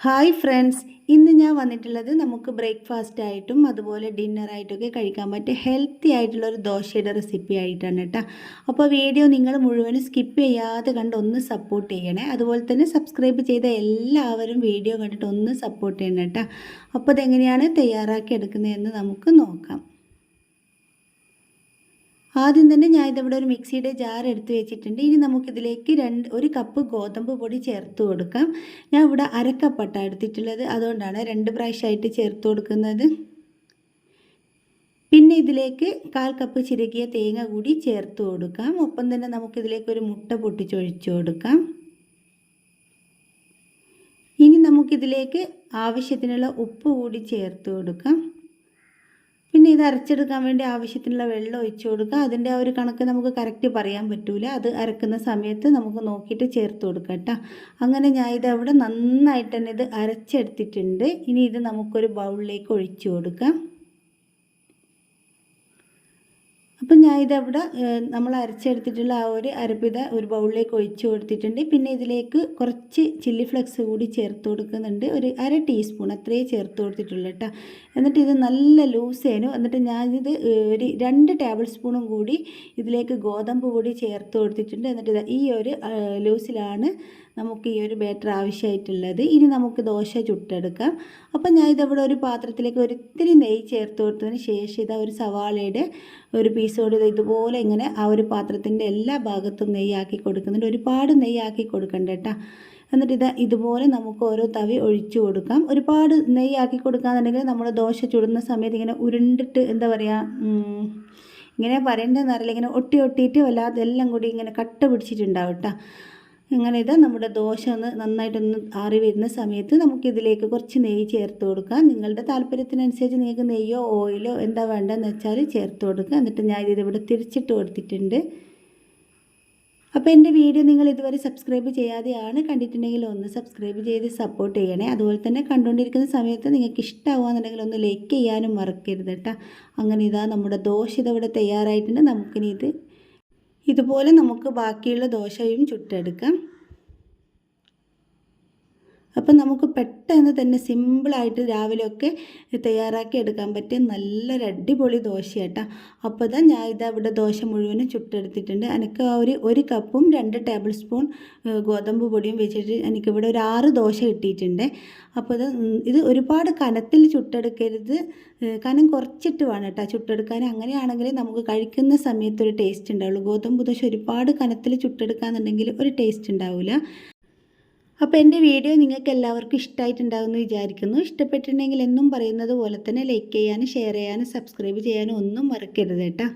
Hi friends ഇന്ന് ഞാൻ വന്നിട്ടുള്ളത് നമുക്ക് ബ്രേക്ക്ഫാസ്റ്റ് ആയിട്ടും അതുപോലെ ഡിന്നറായിട്ടൊക്കെ കഴിക്കാൻ പറ്റിയ ഹെൽത്തി ആയിട്ടുള്ള ഒരു ദോശയുടെ റെസിപ്പി ആയിട്ടാണ് കേട്ടോ അപ്പോൾ വീഡിയോ നിങ്ങൾ മുഴുവനും സ്കിപ്പ് ചെയ്യാതെ കണ്ട് ഒന്ന് സപ്പോർട്ട് ചെയ്യണേ. അതുപോലെ തന്നെ സബ്സ്ക്രൈബ് ചെയ്ത എല്ലാവരും വീഡിയോ കണ്ടിട്ട് ഒന്ന് സപ്പോർട്ട് ചെയ്യണം കേട്ടോ അപ്പോൾ അതെങ്ങനെയാണ് തയ്യാറാക്കി എടുക്കുന്നതെന്ന് നമുക്ക് നോക്കാം. ആദ്യം തന്നെ ഞാൻ ഇതിവിടെ ഒരു മിക്സിയുടെ ജാർ എടുത്ത് വെച്ചിട്ടുണ്ട്. ഇനി നമുക്കിതിലേക്ക് രണ്ട് ഒരു കപ്പ് ഗോതമ്പ് പൊടി ചേർത്ത് കൊടുക്കാം. ഞാൻ ഇവിടെ അരക്കപ്പട്ട എടുത്തിട്ടുള്ളത് അതുകൊണ്ടാണ് രണ്ട് പ്രാവശ്യമായിട്ട് ചേർത്ത് കൊടുക്കുന്നത്. പിന്നെ ഇതിലേക്ക് കാൽ കപ്പ് ചിരകിയ തേങ്ങ കൂടി ചേർത്ത് കൊടുക്കാം. ഒപ്പം തന്നെ നമുക്കിതിലേക്ക് ഒരു മുട്ട പൊട്ടിച്ചൊഴിച്ച് കൊടുക്കാം. ഇനി നമുക്കിതിലേക്ക് ആവശ്യത്തിനുള്ള ഉപ്പ് കൂടി ചേർത്ത് കൊടുക്കാം. പിന്നെ ഇത് അരച്ചെടുക്കാൻ വേണ്ടി ആവശ്യത്തിനുള്ള വെള്ളം ഒഴിച്ചു കൊടുക്കുക. അതിന്റെ ആ ഒരു കണക്ക് നമുക്ക് കറക്റ്റ് പറയാൻ പറ്റൂല. അത് അരക്കുന്ന സമയത്ത് നമുക്ക് നോക്കിയിട്ട് ചേർത്ത് കൊടുക്കാം കേട്ടോ. അങ്ങനെ ഞാൻ ഇത് അവിടെ നന്നായിട്ട് തന്നെ ഇത് അരച്ചെടുത്തിട്ടുണ്ട്. ഇനി ഇത് നമുക്കൊരു ബൗളിലേക്ക് ഒഴിച്ചു കൊടുക്കാം. അപ്പം ഞാൻ ഇതവിടെ നമ്മൾ അരച്ചെടുത്തിട്ടുള്ള ആ ഒരു അരപ്പിത ഒരു ബൗളിലേക്ക് ഒഴിച്ചു കൊടുത്തിട്ടുണ്ട്. പിന്നെ ഇതിലേക്ക് കുറച്ച് ചില്ലി ഫ്ലെക്സ് കൂടി ചേർത്ത് കൊടുക്കുന്നുണ്ട്. ഒരു അര ടീസ്പൂൺ അത്രയേ ചേർത്ത് കൊടുത്തിട്ടുള്ളൂ കേട്ടോ. എന്നിട്ട് ഇത് നല്ല ലൂസ് ചെയ്യുന്നു എന്നിട്ട് ഞാനിത് ഒരു രണ്ട് ടേബിൾ സ്പൂണും കൂടി ഇതിലേക്ക് ഗോതമ്പ് കൂടി ചേർത്ത് കൊടുത്തിട്ടുണ്ട്. എന്നിട്ട് ഈ ഒരു ലൂസിലാണ് നമുക്ക് ഈ ഒരു ബാറ്റർ ആവശ്യമായിട്ടുള്ളത്. ഇനി നമുക്ക് ദോശ ചുട്ടെടുക്കാം. അപ്പം ഞാൻ ഇതവിടെ ഒരു പാത്രത്തിലേക്ക് ഒരിത്തിരി നെയ്യ് ചേർത്ത് കൊടുത്തതിന് ശേഷം ഇതാ ഒരു സവാളയുടെ ഒരു പീസോട് ഇതുപോലെ ഇങ്ങനെ ആ ഒരു പാത്രത്തിന്റെ എല്ലാ ഭാഗത്തും നെയ്യാക്കി കൊടുക്കുന്നുണ്ട്. ഒരുപാട് നെയ്യാക്കി കൊടുക്കണ്ട കേട്ടോ. എന്നിട്ട് ഇത് ഇതുപോലെ നമുക്ക് ഓരോ തവി ഒഴിച്ചു കൊടുക്കാം. ഒരുപാട് നെയ്യാക്കി കൊടുക്കാന്നുണ്ടെങ്കിൽ നമ്മൾ ദോശ ചുടുന്ന സമയത്ത് ഇങ്ങനെ ഉരുണ്ടിട്ട് എന്താ പറയുക ഇങ്ങനെ പറയേണ്ടതെന്ന് അറിയില്ല. ഇങ്ങനെ ഒട്ടി ഒട്ടിയിട്ട് വല്ലാതെ എല്ലാം കൂടി ഇങ്ങനെ കട്ട പിടിച്ചിട്ടുണ്ടാവും കേട്ടോ. അങ്ങനെ ഇതാ നമ്മുടെ ദോശ ഒന്ന് നന്നായിട്ടൊന്ന് ആറി വരുന്ന സമയത്ത് നമുക്കിതിലേക്ക് കുറച്ച് നെയ്യ് ചേർത്ത് കൊടുക്കാം. നിങ്ങളുടെ താല്പര്യത്തിനനുസരിച്ച് നിങ്ങൾക്ക് നെയ്യോ ഓയിലോ എന്താ വേണ്ടതെന്ന് വെച്ചാൽ ചേർത്ത് കൊടുക്കുക. എന്നിട്ട് ഞാൻ ഇതിവിടെ തിരിച്ചിട്ട് കൊടുത്തിട്ടുണ്ട്. അപ്പോൾ എന്റെ വീഡിയോ നിങ്ങൾ ഇതുവരെ സബ്സ്ക്രൈബ് ചെയ്യാതെയാണ് കണ്ടിട്ടുണ്ടെങ്കിൽ ഒന്ന് സബ്സ്ക്രൈബ് ചെയ്ത് സപ്പോർട്ട് ചെയ്യണേ. അതുപോലെ തന്നെ കണ്ടുകൊണ്ടിരിക്കുന്ന സമയത്ത് നിങ്ങൾക്ക് ഇഷ്ടമാവുകയെന്നുണ്ടെങ്കിൽ ഒന്ന് ലൈക്ക് ചെയ്യാനും മറക്കരുത് കേട്ടോ. അങ്ങനെ ഇതാ നമ്മുടെ ദോശ ഇതവിടെ തയ്യാറായിട്ടുണ്ട്. നമുക്കിനി ഇത് ഇതുപോലെ നമുക്ക് ബാക്കിയുള്ള ദോശയും ചുട്ടെടുക്കാം. അപ്പം നമുക്ക് പെട്ടെന്ന് തന്നെ സിമ്പിളായിട്ട് രാവിലെയൊക്കെ തയ്യാറാക്കി എടുക്കാൻ പറ്റിയ നല്ലൊരു അടിപൊളി ദോശയാട്ടോ. അപ്പോൾ ഇതാ ഞാൻ ഇതാ ഇവിടെ ദോശ മുഴുവനും ചുട്ടെടുത്തിട്ടുണ്ട്. എനിക്ക് ഒരു ഒരു കപ്പും രണ്ട് ടേബിൾ സ്പൂൺ ഗോതമ്പ് പൊടിയും വെച്ചിട്ട് എനിക്കിവിടെ ഒരു ആറ് ദോശ കിട്ടിയിട്ടുണ്ട്. അപ്പോൾ ഇത് ഇത് ഒരുപാട് കനത്തിൽ ചുട്ടെടുക്കരുത്. കനം കുറച്ചിട്ട് വേണം കേട്ടോ ചുട്ടെടുക്കാൻ. അങ്ങനെയാണെങ്കിൽ നമുക്ക് കഴിക്കുന്ന സമയത്ത് ഒരു ടേസ്റ്റ് ഉണ്ടാവുള്ളൂ. ഗോതമ്പ് ദോശ ഒരുപാട് കനത്തിൽ ചുട്ടെടുക്കാന്നുണ്ടെങ്കിൽ ഒരു ടേസ്റ്റ് ഉണ്ടാവില്ല അപ്പോൾ എന്റെ വീഡിയോ നിങ്ങൾക്ക് എല്ലാവർക്കും ഇഷ്ടമായിട്ടുണ്ടാകുമെന്ന് വിചാരിക്കുന്നു. ഇഷ്ടപ്പെട്ടിട്ടുണ്ടെങ്കിൽ എന്നും പറയുന്നത് പോലെ തന്നെ ലൈക്ക് ചെയ്യാനും ഷെയർ ചെയ്യാനും സബ്സ്ക്രൈബ് ചെയ്യാനും ഒന്നും മറക്കരുത് കേട്ടോ.